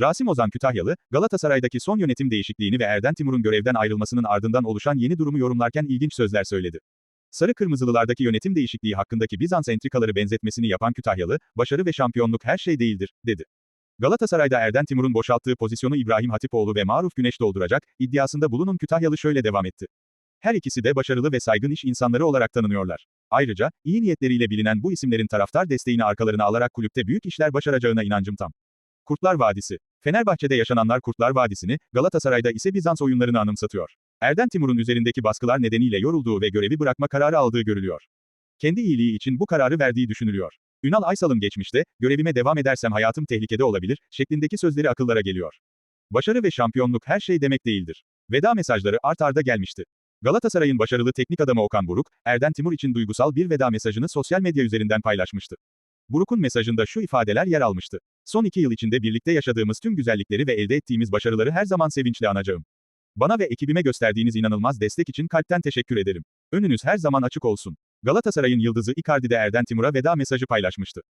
Rasim Ozan Kütahyalı, Galatasaray'daki son yönetim değişikliğini ve Erden Timur'un görevden ayrılmasının ardından oluşan yeni durumu yorumlarken ilginç sözler söyledi. Sarı Kırmızılılardaki yönetim değişikliği hakkındaki Bizans entrikaları benzetmesini yapan Kütahyalı, başarı ve şampiyonluk her şey değildir, dedi. Galatasaray'da Erden Timur'un boşalttığı pozisyonu İbrahim Hatipoğlu ve Maruf Güneş dolduracak, iddiasında bulunun Kütahyalı şöyle devam etti. Her ikisi de başarılı ve saygın iş insanları olarak tanınıyorlar. Ayrıca, iyi niyetleriyle bilinen bu isimlerin taraftar desteğini arkalarına alarak kulüpte büyük işler başaracağına inancım tam. Kurtlar Vadisi. Fenerbahçe'de yaşananlar Kurtlar Vadisi'ni, Galatasaray'da ise Bizans oyunlarını anımsatıyor. Erden Timur'un üzerindeki baskılar nedeniyle yorulduğu ve görevi bırakma kararı aldığı görülüyor. Kendi iyiliği için bu kararı verdiği düşünülüyor. Ünal Aysal'ın geçmişte, görevime devam edersem hayatım tehlikede olabilir, şeklindeki sözleri akıllara geliyor. Başarı ve şampiyonluk her şey demek değildir. Veda mesajları art arda gelmişti. Galatasaray'ın başarılı teknik adamı Okan Buruk, Erden Timur için duygusal bir veda mesajını sosyal medya üzerinden paylaşmıştı. Buruk'un mesajında şu ifadeler yer almıştı. Son iki yıl içinde birlikte yaşadığımız tüm güzellikleri ve elde ettiğimiz başarıları her zaman sevinçle anacağım. Bana ve ekibime gösterdiğiniz inanılmaz destek için kalpten teşekkür ederim. Önünüz her zaman açık olsun. Galatasaray'ın yıldızı Icardi de Erden Timur'a veda mesajı paylaşmıştı.